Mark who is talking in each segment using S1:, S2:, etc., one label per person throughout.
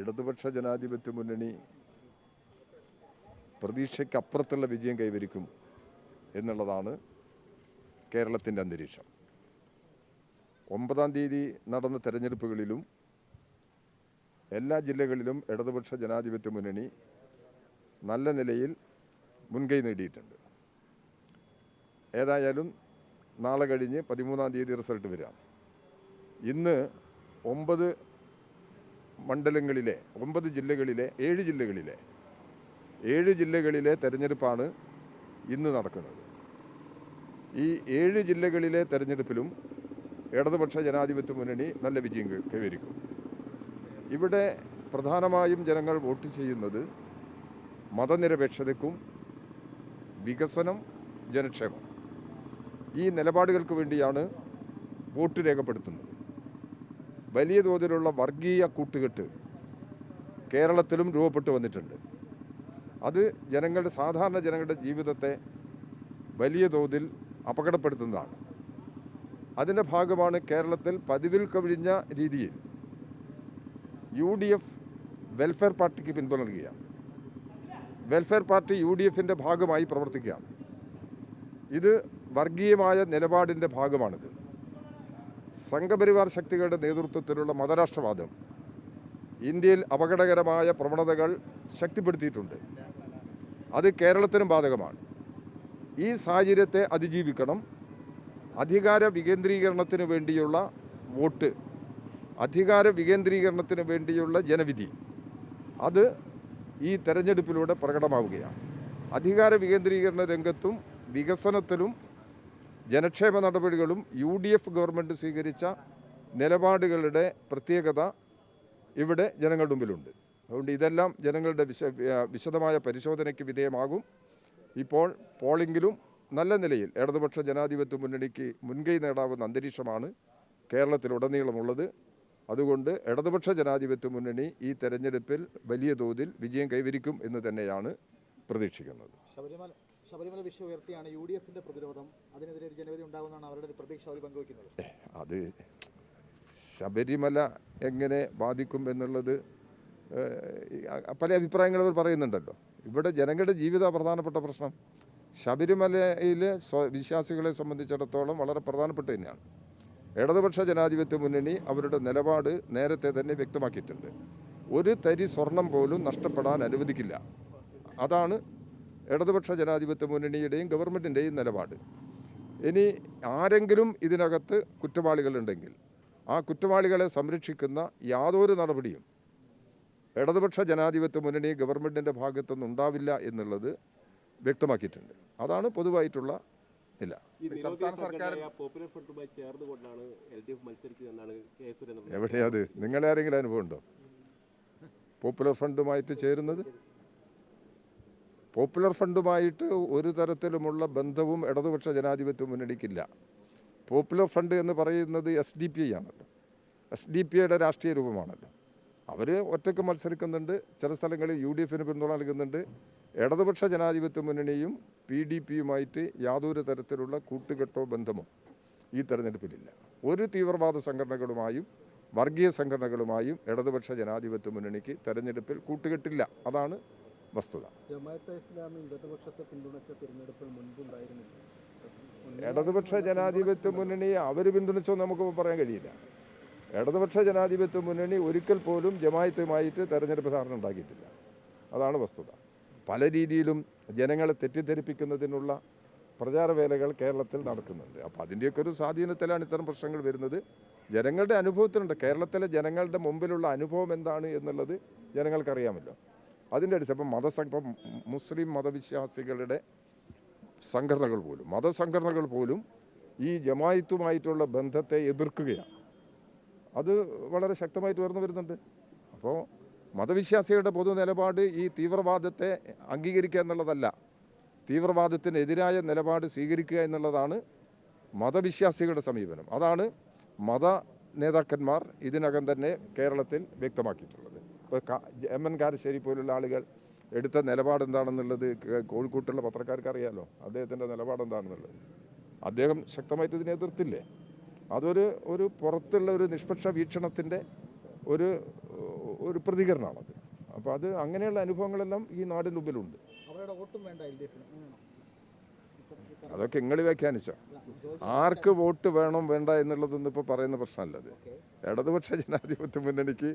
S1: ഇടതുപക്ഷ ജനാധിപത്യ മുന്നണി പ്രതീക്ഷയ്ക്കപ്പുറത്തുള്ള വിജയം കൈവരിക്കും എന്നുള്ളതാണ് കേരളത്തിന്റെ അന്തരീക്ഷം. ഒമ്പതാം തീയതി നടന്ന തെരഞ്ഞെടുപ്പുകളിലും എല്ലാ ജില്ലകളിലും ഇടതുപക്ഷ ജനാധിപത്യ മുന്നണി നല്ല നിലയിൽ മുൻകൈ നേടിയിട്ടുണ്ട്. ഏതായാലും നാളെ കഴിഞ്ഞ് പതിമൂന്നാം തീയതി റിസൾട്ട് വരാം ഇന്ന് ഒമ്പത് മണ്ഡലങ്ങളിലെ ഒമ്പത് ജില്ലകളിലെ ഏഴ് ജില്ലകളിലെ ഏഴ് ജില്ലകളിലെ തെരഞ്ഞെടുപ്പാണ് ഇന്ന് നടക്കുന്നത്. ഈ ഏഴ് ജില്ലകളിലെ തെരഞ്ഞെടുപ്പിലും ഇടതുപക്ഷ ജനാധിപത്യ മുന്നണി നല്ല വിജയം കൈവരിക്കും. ഇവിടെ പ്രധാനമായും ജനങ്ങൾ വോട്ട് ചെയ്യുന്നത് മതനിരപേക്ഷതയ്ക്കും വികസനം ജനക്ഷേമം. ഈ നിലപാടുകൾക്ക് വേണ്ടിയാണ് വോട്ട് രേഖപ്പെടുത്തുന്നത്. വലിയ തോതിലുള്ള വർഗീയ കൂട്ടുകെട്ട് കേരളത്തിലും രൂപപ്പെട്ടു വന്നിട്ടുണ്ട്. അത് ജനങ്ങളുടെ സാധാരണ ജനങ്ങളുടെ ജീവിതത്തെ വലിയ തോതിൽ അപകടപ്പെടുത്തുന്നതാണ്. അതിന്റെ ഭാഗമാണ് കേരളത്തിൽ പതിവിൽ കവിഞ്ഞ രീതിയിൽ യു ഡി എഫ് വെൽഫെയർ പാർട്ടിക്ക് പിന്തുണ നൽകുക വെൽഫെയർ പാർട്ടി യു ഡി എഫിന്റെ ഭാഗമായി പ്രവർത്തിക്കുക ഇത് വർഗീയമായ നിലപാടിന്റെ ഭാഗമാണിത്. സംഘപരിവാർ ശക്തികളുടെ നേതൃത്വത്തിലുള്ള മതരാഷ്ട്രവാദം ഇന്ത്യയിൽ അപകടകരമായ പ്രവണതകൾ ശക്തിപ്പെടുത്തിയിട്ടുണ്ട്. അത് കേരളത്തിനും ബാധകമാണ്. ഈ സാഹചര്യത്തെ അതിജീവിക്കണം. അധികാര വികേന്ദ്രീകരണത്തിന് വേണ്ടിയുള്ള വോട്ട് അധികാര വികേന്ദ്രീകരണത്തിന് വേണ്ടിയുള്ള ജനവിധി അത് ഈ തെരഞ്ഞെടുപ്പിലൂടെ പ്രകടമാവുകയാണ്. അധികാര വികേന്ദ്രീകരണ രംഗത്തും വികസനത്തിലും ജനക്ഷേമ നടപടികളും യു ഡി എഫ് ഗവൺമെന്റ് സ്വീകരിച്ച നിലപാടുകളുടെ പ്രത്യേകത ഇവിടെ ജനങ്ങളുടെ മുമ്പിലുണ്ട്. അതുകൊണ്ട് ഇതെല്ലാം ജനങ്ങളുടെ വിശ വിശദമായ പരിശോധനയ്ക്ക് വിധേയമാകും. ഇപ്പോൾ പോളിംഗിലും നല്ല നിലയിൽ ഇടതുപക്ഷ ജനാധിപത്യ മുന്നണിക്ക് മുൻകൈ നേടാവുന്ന അന്തരീക്ഷമാണ് കേരളത്തിലുടനീളമുള്ളത്. അതുകൊണ്ട് ഇടതുപക്ഷ ജനാധിപത്യ മുന്നണി ഈ തെരഞ്ഞെടുപ്പിൽ വലിയ തോതിൽ വിജയം കൈവരിക്കും എന്ന് തന്നെയാണ് പ്രതീക്ഷിക്കുന്നത്.
S2: ശബരിമല വിഷയം ഉയർത്തിയാണ് യു ഡി എഫിന്റെ പ്രതിരോധം. അതിനെതിരെ ഒരു ജനവിധി ഉണ്ടാകുമെന്നാണ് അവരുടെ ഒരു പ്രതീക്ഷ അവർ പങ്കുവയ്ക്കുന്നത്.
S1: അത് ശബരിമല എങ്ങനെ ബാധിക്കും എന്നുള്ളത് പല അഭിപ്രായങ്ങൾ അവർ പറയുന്നുണ്ടല്ലോ. ഇവിടെ ജനങ്ങളുടെ ജീവിത പ്രധാനപ്പെട്ട പ്രശ്നം. ശബരിമലയിലെ വിശ്വാസികളെ സംബന്ധിച്ചിടത്തോളം വളരെ പ്രധാനപ്പെട്ട തന്നെയാണ് ഇടതുപക്ഷ ജനാധിപത്യ മുന്നണി അവരുടെ നിലപാട് നേരത്തെ തന്നെ വ്യക്തമാക്കിയിട്ടുണ്ട്. ഒരു തരി സ്വർണം പോലും നഷ്ടപ്പെടാൻ അനുവദിക്കില്ല. അതാണ് ഇടതുപക്ഷ ജനാധിപത്യ മുന്നണിയുടെയും ഗവൺമെന്റിന്റെയും നിലപാട്. ഇനി ആരെങ്കിലും ഇതിനകത്ത് കുറ്റവാളികളുണ്ടെങ്കിൽ ആ കുറ്റവാളികളെ സംരക്ഷിക്കുന്ന യാതൊരു നടപടിയും ഇടതുപക്ഷ ജനാധിപത്യ മുന്നണി ഗവൺമെന്റിന്റെ ഭാഗത്തുനിന്ന് ഉണ്ടാവില്ല എന്നുള്ളത് വ്യക്തമാക്കിയിട്ടുണ്ട്. അതാണ് പൊതുവായിട്ടുള്ള
S3: ഇല്ല സംസ്ഥാന സർക്കാർ
S1: എവിടെയത് നിങ്ങളെ ആരെങ്കിലും അനുഭവം ഉണ്ടോ പോപ്പുലർ ഫ്രണ്ടുമായിട്ട് ചേരുന്നത്? പോപ്പുലർ ഫണ്ടുമായിട്ട് ഒരു തരത്തിലുമുള്ള ബന്ധവും ഇടതുപക്ഷ ജനാധിപത്യ മുന്നണിക്കില്ല. പോപ്പുലർ ഫണ്ട് എന്ന് പറയുന്നത് എസ് ഡി പി ആണല്ലോ. എസ് ഡി പി ഐയുടെ രാഷ്ട്രീയ രൂപമാണല്ലോ. അവർ ഒറ്റയ്ക്ക് മത്സരിക്കുന്നുണ്ട് ചില സ്ഥലങ്ങളിൽ യു ഡി എഫിന് പിന്തുണ നൽകുന്നുണ്ട്. ഇടതുപക്ഷ ജനാധിപത്യ മുന്നണിയും പി ഡി പിയുമായിട്ട് യാതൊരു തരത്തിലുള്ള കൂട്ടുകെട്ടോ ബന്ധമോ ഈ തെരഞ്ഞെടുപ്പിലില്ല. ഒരു തീവ്രവാദ സംഘടനകളുമായും വർഗീയ സംഘടനകളുമായും ഇടതുപക്ഷ ജനാധിപത്യ മുന്നണിക്ക് തെരഞ്ഞെടുപ്പിൽ കൂട്ടുകെട്ടില്ല. അതാണ് വസ്തുത.
S4: ജമാഅത്തെ ഇസ്ലാമി ഇടതുപക്ഷത്തെ പിന്തുണച്ച തിരഞ്ഞെടുപ്പിൽ മുൻപുണ്ടായിരുന്നില്ല.
S1: ഇടതുപക്ഷ ജനാധിപത്യ മുന്നണി അവർ പിന്തുണച്ചോ നമുക്ക് പറയാൻ കഴിയില്ല. ഇടതുപക്ഷ ജനാധിപത്യ മുന്നണി ഒരിക്കൽ പോലും ജമായത്തുമായിട്ട് തെരഞ്ഞെടുപ്പ് ധാരണ ഉണ്ടാക്കിയിട്ടില്ല. അതാണ് വസ്തുത. പല രീതിയിലും ജനങ്ങളെ തെറ്റിദ്ധരിപ്പിക്കുന്നതിനുള്ള പ്രചാരവേലകൾ കേരളത്തിൽ നടക്കുന്നുണ്ട്. അപ്പോൾ അതിന്റെയൊക്കെ ഒരു സ്വാധീനത്തിലാണ് ഇത്തരം പ്രശ്നങ്ങൾ വരുന്നത്. ജനങ്ങളുടെ അനുഭവത്തിലുണ്ട്. കേരളത്തിലെ ജനങ്ങളുടെ മുമ്പിലുള്ള അനുഭവം എന്താണ് എന്നുള്ളത് ജനങ്ങൾക്കറിയാമല്ലോ. അതിന്റെ അടിസ്ഥാനം ഇപ്പം മതസംഘ മുസ്ലിം മതവിശ്വാസികളുടെ സംഘടനകൾ പോലും മതസംഘടനകൾ പോലും ഈ ജമായത്തുമായിട്ടുള്ള ബന്ധത്തെ എതിർക്കുകയാണ്. അത് വളരെ ശക്തമായിട്ട് ഉയർന്നു വരുന്നുണ്ട്. അപ്പോൾ മതവിശ്വാസികളുടെ പൊതു നിലപാട് ഈ തീവ്രവാദത്തെ അംഗീകരിക്കുക എന്നുള്ളതല്ല തീവ്രവാദത്തിനെതിരായ നിലപാട് സ്വീകരിക്കുക എന്നുള്ളതാണ് മതവിശ്വാസികളുടെ സമീപനം. അതാണ് മത നേതാക്കന്മാർ ഇതിനകം തന്നെ കേരളത്തിൽ വ്യക്തമാക്കിയിട്ടുള്ളത്. ഇപ്പോൾ എം എൻ കാരശ്ശേരി പോലുള്ള ആളുകൾ എടുത്ത നിലപാട് എന്താണെന്നുള്ളത് കോഴിക്കോട്ടുള്ള പത്രക്കാർക്ക് അറിയാലോ അദ്ദേഹത്തിന്റെ നിലപാട് എന്താണെന്നുള്ളത് അദ്ദേഹം ശക്തമായിട്ട് ഇതിനെ എതിർത്തില്ലേ? അതൊരു ഒരു പുറത്തുള്ള ഒരു നിഷ്പക്ഷ വീക്ഷണത്തിന്റെ ഒരു ഒരു പ്രതികരണമാണത്. അപ്പോൾ അത് അങ്ങനെയുള്ള അനുഭവങ്ങളെല്ലാം ഈ നാടിന്റെ മുമ്പിലുണ്ട്. അതൊക്കെ നിങ്ങൾ വ്യാഖ്യാനിച്ച? ആർക്ക് വോട്ട് വേണം വേണ്ട എന്നുള്ളതൊന്നും ഇപ്പോൾ പറയുന്ന പ്രശ്നമല്ല
S2: അത്.
S1: ഇടതുപക്ഷ ജനാധിപത്യ മുന്നണിക്ക്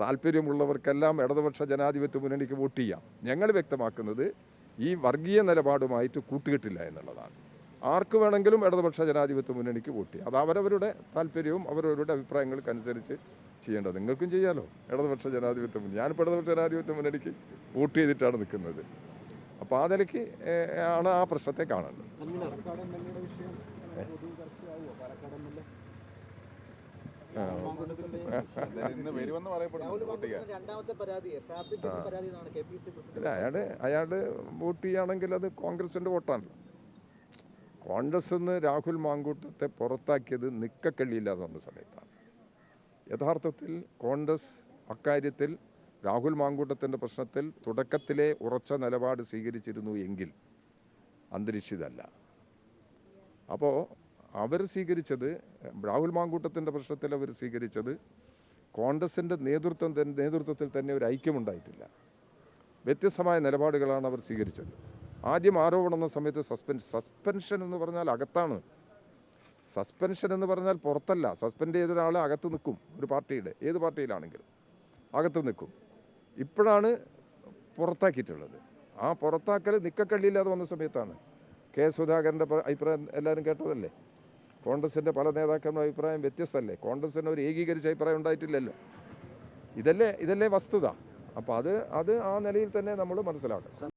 S1: താല്പര്യമുള്ളവർക്കെല്ലാം ഇടതുപക്ഷ ജനാധിപത്യ മുന്നണിക്ക് വോട്ട് ചെയ്യാം. ഞങ്ങൾ വ്യക്തമാക്കുന്നത് ഈ വർഗീയ നിലപാടുമായിട്ട് കൂട്ടുകെട്ടില്ല എന്നുള്ളതാണ്. ആർക്ക് വേണമെങ്കിലും ഇടതുപക്ഷ ജനാധിപത്യ മുന്നണിക്ക് വോട്ട് ചെയ്യാം. അത് അവരവരുടെ താല്പര്യവും അവരവരുടെ അഭിപ്രായങ്ങൾക്കനുസരിച്ച് ചെയ്യേണ്ടത് നിങ്ങൾക്കും ചെയ്യാമല്ലോ ഇടതുപക്ഷ ജനാധിപത്യ മുന്നണി. ഞാനിപ്പോൾ ഇടതുപക്ഷ ജനാധിപത്യ മുന്നണിക്ക് വോട്ട് ചെയ്തിട്ടാണ് നിൽക്കുന്നത്. അപ്പോൾ ആ നിലയ്ക്ക് ആണ് ആ പ്രശ്നത്തെ കാണേണ്ടത്
S5: പറയപ്പെടുന്നു
S2: രാഹുൽ
S5: വോട്ട്
S1: അയാൾ അയാൾ ചെയ്യുകയാണെങ്കിൽ അത് കോൺഗ്രസിന്റെ വോട്ടാണല്ലോ കോൺഗ്രസ് നിന്ന് രാഹുൽ മാങ്കൂട്ടത്തെ പുറത്താക്കിയത് നിക്കക്കള്ളിയില്ലാതെ വന്ന സമയത്താണ്. യഥാർത്ഥത്തിൽ കോൺഗ്രസ് അക്കാര്യത്തിൽ രാഹുൽ മാങ്കൂട്ടത്തിന്റെ പ്രശ്നത്തിൽ തുടക്കത്തിലെ ഉറച്ച നിലപാട് സ്വീകരിച്ചിരുന്നു എങ്കിൽ അന്തരീക്ഷിതല്ല. അപ്പോൾ അവർ സ്വീകരിച്ചത് രാഹുൽ മാങ്കൂട്ടത്തിന്റെ പ്രശ്നത്തിൽ അവർ സ്വീകരിച്ചത് കോൺഗ്രസിന്റെ നേതൃത്വം നേതൃത്വത്തിൽ തന്നെ ഒരു ഐക്യമുണ്ടായിട്ടില്ല. വ്യത്യസ്തമായ നിലപാടുകളാണ് അവർ സ്വീകരിച്ചത്. ആദ്യം ആരോപണം എന്ന സമയത്ത് സസ്പെൻഷൻ സസ്പെൻഷൻ എന്ന് പറഞ്ഞാൽ അകത്താണ്. സസ്പെൻഷൻ എന്ന് പറഞ്ഞാൽ പുറത്തല്ല. സസ്പെൻഡ് ചെയ്ത ഒരാൾ അകത്ത് നിൽക്കും. ഒരു പാർട്ടിയുടെ ഏത് പാർട്ടിയിലാണെങ്കിലും അകത്ത് നിൽക്കും. ഇപ്പോഴാണ് പുറത്താക്കിയിട്ടുള്ളത്. ആ പുറത്താക്കൽ നിക്കക്കള്ളിയില്ലാതെ വന്ന സമയത്താണ്. കെ സുധാകരന്റെ പ്ര- അഭിപ്രായം എല്ലാവരും കേട്ടതല്ലേ? കോൺഗ്രസിന്റെ പല നേതാക്കളുടെ അഭിപ്രായം വ്യത്യസ്തമല്ലേ? കോൺഗ്രസിന് ഒരു ഏകീകരിച്ച അഭിപ്രായം ഉണ്ടായിട്ടില്ലല്ലോ. ഇതല്ലേ ഇതല്ലേ വസ്തുത. അപ്പോൾ അത് അത് ആ നിലയിൽ തന്നെ നമ്മൾ മനസ്സിലാക്കണം.